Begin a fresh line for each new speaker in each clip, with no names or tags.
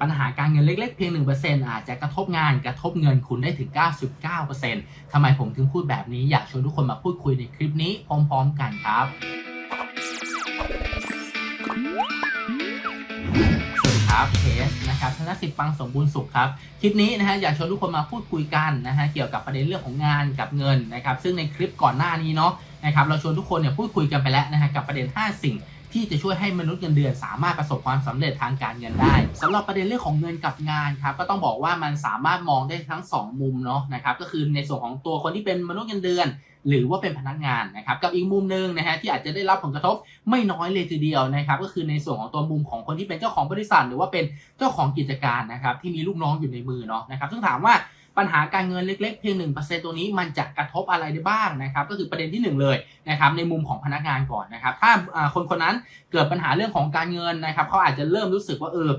ปัญหาการเงินเล็กๆ เพียง 1%อาจจะกระทบงานกระทบเงินคุณได้ถึง 99%ทำไมผมถึงพูดแบบนี้อยากชวนทุกคนมาพูดคุยในคลิปนี้พร้อมๆ กันครับสวัสดีครับเคสนะครับธนสิทธิ์ปังสมบูรณ์สุขครับ คลิปนี้นะฮะอยากชวนทุกคนมาพูดคุยกันนะฮะเกี่ยวกับประเด็นเรื่องของงานกับเงินนะครับซึ่งในคลิปก่อนหน้านี้เนาะนะครับเราชวนทุกคนเนี่ยพูดคุยกันไปแล้วนะฮะกับประเด็น 5 สิ่ง ที่จะช่วยให้มนุษย์เงินเดือน สามารถประสบความสำเร็จทางการเงินได้สำหรับประเด็นเรื่องของเงินกับงานครับก็ต้องบอกว่ามันสามารถมองได้ทั้ง 2 มุมเนาะนะครับก็คือในส่วนของตัวคนที่เป็นมนุษย์เงินเดือน หรือว่าเป็นพนักงานนะครับกับอีกมุมหนึ่งนะฮะที่อาจจะได้รับผลกระทบไม่น้อยเลยทีเดียวนะครับก็คือในส่วนของตัวมุมของคนที่เป็นเจ้าของบริษัท หรือว่าเป็นเจ้าของกิจการนะครับที่มีลูกน้องอยู่ในมือเนาะนะครับซึ่งถามว่า ปัญหาการเงินเล็กๆเพียง 1%ตัวนี้มันจะกระทบอะไรได้บ้างนะครับก็คือประเด็นที่ 1 เลยนะครับในมุมของพนักงานก่อนนะครับถ้าคนคนนั้นเกิดปัญหาเรื่องของการเงินนะครับเขาอาจจะเริ่มรู้สึกว่าเออ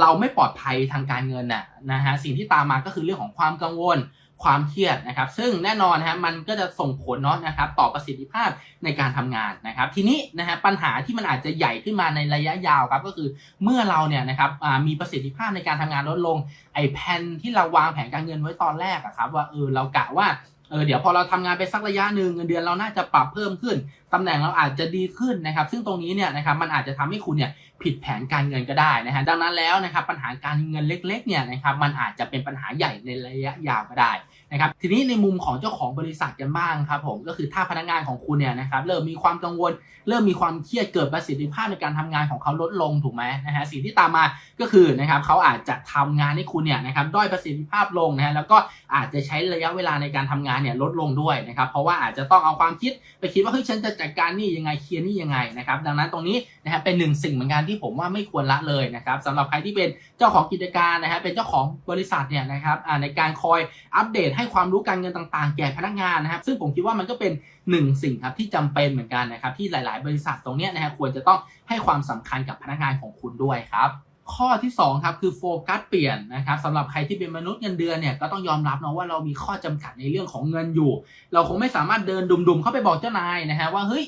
เราไม่ปลอดภัยทางการเงินน่ะนะฮะสิ่งที่ตามมาก็คือเรื่องของความกังวล ความเครียดนะครับ ซึ่งแน่นอนนะฮะมันก็จะส่งผลเนาะนะครับ ต่อประสิทธิภาพในการทำงานนะครับ ทีนี้นะฮะปัญหาที่มันอาจจะใหญ่ขึ้นมาในระยะยาวครับก็คือเมื่อเราเนี่ยนะครับอ่ามีประสิทธิภาพในการทำงานลดลงไอ้แผนที่เราวางแผนการเงินไว้ตอนแรกอะครับ ว่าเออเรากะว่า เออเดี๋ยวพอเราทำงานไปสักระยะหนึ่งเงินเดือนเราน่าจะปรับเพิ่มขึ้นตำแหน่งเราอาจจะดีขึ้นนะครับ ซึ่งตรงนี้เนี่ยนะครับมันอาจจะทำให้คุณเนี่ยผิดแผนการเงินก็ได้นะฮะดังนั้นแล้วนะครับปัญหาการเงินเล็กๆเนี่ยนะครับมันอาจจะเป็นปัญหาใหญ่ในระยะยาวก็ได้ นะครับทีนี้ในมุมของเจ้าของบริษัทกันบ้างครับผมก็คือถ้าพนักงานของคุณเนี่ยนะครับเริ่มมีความกังวล เริ่มมีความเครียดเกิดประสิทธิภาพในการทำงานของเขาลดลงถูกไหมนะฮะสิ่งที่ตามมาก็คือนะครับเขาอาจจะทำงานให้คุณเนี่ยนะครับด้อยประสิทธิภาพลงนะฮะแล้วก็อาจจะใช้ระยะเวลาในการทำงานเนี่ยลดลงด้วยนะครับเพราะว่าอาจจะต้องเอาความคิดไปคิดว่าเฮ้ยฉันจะจัดการนี่ยังไงเคลียร์นี่ยังไงนะครับดังนั้นตรงนี้นะฮะเป็นหนึ่งสิ่งเหมือนกันที่ผมว่าไม่ควรละเลยนะครับสำหรับใครที่เป็นเจ้าของกิจการนะฮะเป็นเจ้าของบริษัทเนี่ยนะครับในการคอยอัปเดตให้ความรู้การเงินต่างๆ แก่พนักงานนะครับ ซึ่งผมคิดว่ามันก็เป็นหนึ่งสิ่งครับที่จำเป็นเหมือนกันนะครับที่หลาย ๆ บริษัทตรงนี้นะฮะควรจะต้องให้ความสำคัญกับพนักงานของคุณด้วยครับข้อที่2ครับคือโฟกัสเปลี่ยนนะครับสำหรับใครที่เป็นมนุษย์เงินเดือนเนี่ยก็ต้องยอมรับเนาะว่าเรามีข้อจำกัดในเรื่องของเงินอยู่ เราคงไม่สามารถเดินดุมๆเข้าไปบอกเจ้านายนะฮะว่าเฮ้ย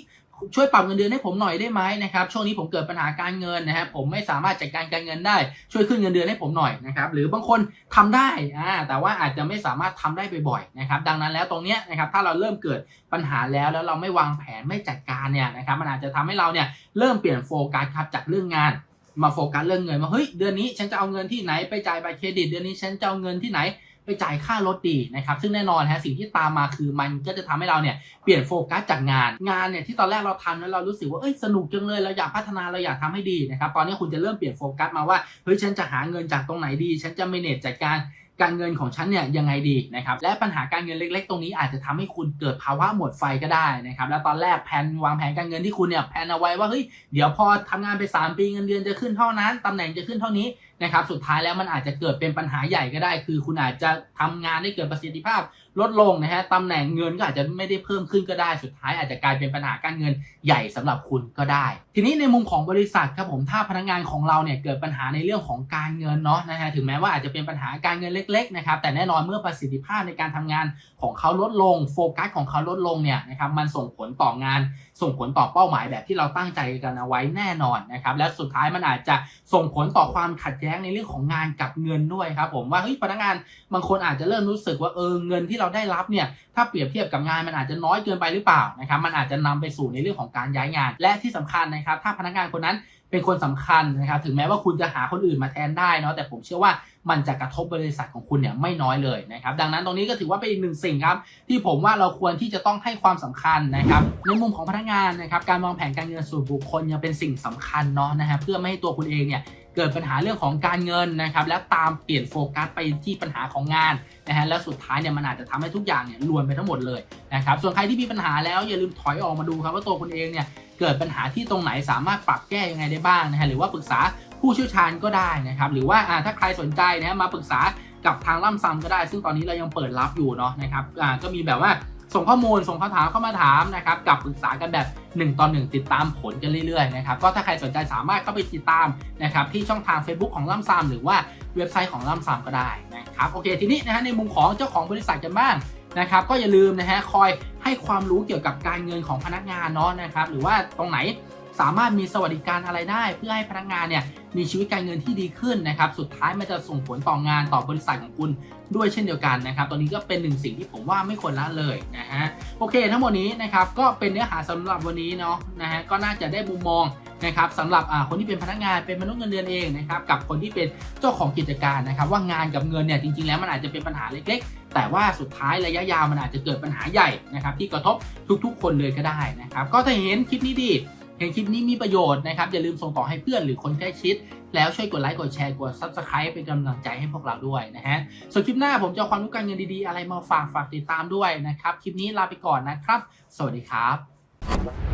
ช่วยปรับเงินเดือนให้ผมหน่อยได้ไหมนะครับช่วงนี้ผมเกิดปัญหาการเงินนะฮะผมไม่สามารถจัดการการเงินได้ ช่วยขึ้นเงินเดือนให้ผมหน่อยนะครับหรือบางคนทำได้อ่าแต่ว่าอาจจะไม่สามารถทำได้บ่อยๆนะครับดังนั้นแล้วตรงเนี้ยนะครับถ้าเราเริ่มเกิดปัญหาแล้วแล้วเราไม่วางแผนไม่จัดการเนี่ยนะครับมันอาจจะทำให้เราเนี่ยเริ่มเปลี่ยนโฟกัสครับจากเรื่องงานมาโฟกัสเรื่องเงินว่าเฮ้ยเดือนนี้ฉันจะเอาเงินที่ไหนไปจ่ายบัตรเครดิต เดือนนี้ฉันจะเอาเงินที่ไหน ไปจ่ายค่ารถดีนะครับซึ่งแน่นอนฮะสิ่งที่ตามมาคือมันก็จะทำให้เราเนี่ยเปลี่ยนโฟกัสจากงานงานเนี่ยที่ตอนแรกเราทำแล้วเรารู้สึกว่าเอ้ยสนุกจังเลยเราอยากพัฒนาเราอยากทำให้ดีนะครับตอนนี้คุณจะเริ่มเปลี่ยนโฟกัสมาว่าเฮ้ยฉันจะหาเงินจากตรงไหนดี ฉันจะ manage จัดการการเงินของฉันเนี่ยยังไงดีนะครับและปัญหาการเงินเล็ก ๆ ตรงนี้อาจจะทำให้คุณเกิดภาวะหมดไฟก็ได้นะครับแล้วตอนแรกแผนวางแผนการเงินที่คุณเนี่ยแผนเอาไว้ว่าเฮ้ยเดี๋ยวพอทำงานไป 3 ปีเงินเดือนจะขึ้นเท่านั้นตำแหน่งจะขึ้นเท่านี้นะครับสุดท้ายแล้วมันอาจจะเกิดเป็นปัญหาใหญ่ก็ได้ คือคุณอาจจะทำงานได้เกิดประสิทธิภาพ ลดลงนะฮะตำแหน่งเงินก็อาจจะไม่ได้เพิ่มขึ้นก็ได้ สุดท้ายอาจจะกลายเป็นปัญหาการเงินใหญ่สำหรับคุณก็ได้ ทีนี้ในมุมของบริษัทครับผมถ้าพนักงานของเราเนี่ยเกิดปัญหาในเรื่องของการเงินเนาะนะฮะถึงแม้ว่าอาจจะเป็นปัญหาการเงินเล็กๆนะครับแต่แน่นอนเมื่อประสิทธิภาพในการทำงานของเขาลดลง โฟกัสของเขาลดลงเนี่ยนะครับมันส่งผลต่องาน ส่งผลต่อเป้าหมายแบบที่เราตั้งใจกันเอาไว้แน่นอนนะครับและสุดท้ายมันอาจจะส่งผลต่อความขัดแย้งในเรื่องของงานกับเงินด้วยครับผมว่าเฮ้ยพนักงานบางคนอาจจะเริ่มรู้สึกว่าเออเงินที่เราได้รับเนี่ยถ้าเปรียบเทียบกับงานมันอาจจะน้อยเกินไปหรือเปล่านะครับมันอาจจะนำไปสู่ในเรื่องของการย้ายงาน และที่สำคัญนะครับ ถ้าพนักงานคนนั้น เป็นคนสำคัญนะครับถึงแม้ว่าคุณจะหาคนอื่นมาแทนได้เนาะแต่ผมเชื่อว่ามันจะกระทบบริษัทของคุณเนี่ยไม่น้อยเลยนะครับดังนั้นตรงนี้ก็ถือว่าเป็นอีกหนึ่งสิ่งครับที่ผมว่าเราควรที่จะต้องให้ความสำคัญนะครับในมุมของพนักงานนะครับการวางแผนการเงินส่วนบุคคลยังเป็นสิ่งสำคัญเนาะนะฮะเพื่อไม่ให้ตัวคุณเองเนี่ยเกิดปัญหาเรื่องของการเงินนะครับและตามเปลี่ยนโฟกัสไปที่ปัญหาของงานนะฮะแล้วสุดท้ายเนี่ยมันอาจจะทำให้ทุกอย่างเนี่ยรวนไปทั้งหมดเลยนะครับส่วนใครที่มีปัญหาแล้วอย่าลืมถอยออกมาดูครับว่าตัวคุณเองเนี่ย เกิดปัญหาที่ตรงไหนสามารถปรับแก้ยังไงได้บ้างนะฮะหรือว่าปรึกษาผู้เชี่ยวชาญก็ได้นะครับหรือว่าอ่าถ้าใครสนใจนะมาปรึกษากับทางล่ำซ้ำก็ได้ ซึ่งตอนนี้เรายังเปิดรับอยู่เนาะนะครับอ่าก็มีแบบว่าส่งข้อมูลส่งคำถามเข้ามาถามนะครับกับปรึกษากันแบบ 1ต่อ1ติดตามผลกันเรื่อยๆนะครับก็ถ้าใครสนใจสามารถเข้าไปติดตามนะครับที่ช่องทาง Facebook ของล่ำซ้ำหรือว่าเว็บไซต์ของล่ำซ้ำก็ได้นะครับโอเคทีนี้นะฮะในมุมของเจ้าของบริษัทกันบ้าง นะครับก็อย่าลืมนะฮะคอยให้ความรู้เกี่ยวกับการเงินของพนักงานเนาะนะครับหรือว่าตรงไหนสามารถมีสวัสดิการอะไรได้ เพื่อให้พนักงานเนี่ยมีชีวิตการเงินที่ดีขึ้นนะครับ สุดท้ายมันจะส่งผลต่องานต่อบริษัทของคุณด้วยเช่นเดียวกันนะครับตอนนี้ก็เป็นหนึ่งสิ่งที่ผมว่าไม่ควรละเลยนะฮะโอเค ทั้งหมดนี้นะครับก็เป็นเนื้อหาสำหรับวันนี้เนาะนะฮะก็น่าจะได้มุมมองนะครับสำหรับอ่าคนที่เป็นพนักงานเป็นมนุษย์เงินเดือนเองนะครับกับคนที่เป็นเจ้าของกิจการนะครับ ว่างานกับเงินเนี่ยจริงๆแล้วมันอาจจะเป็นปัญหาเล็ก แต่ว่าสุดท้ายระยะยาวมันอาจจะเกิดปัญหาใหญ่นะครับที่กระทบทุกๆ คนเลยก็ได้นะครับก็ถ้าเห็นคลิปนี้ดีเห็นคลิปนี้มีประโยชน์นะครับอย่าลืมส่งต่อให้เพื่อนหรือคนใกล้ชิด แล้วช่วยกดไลค์กดแชร์กด Subscribe เป็นกำลังใจให้พวกเราด้วยนะฮะส่วนคลิปหน้าผมจะความรู้การเงินดีๆ อะไรมาฝากฝากติดตามด้วยนะครับ คลิปนี้ลาไปก่อนนะครับ สวัสดีครับ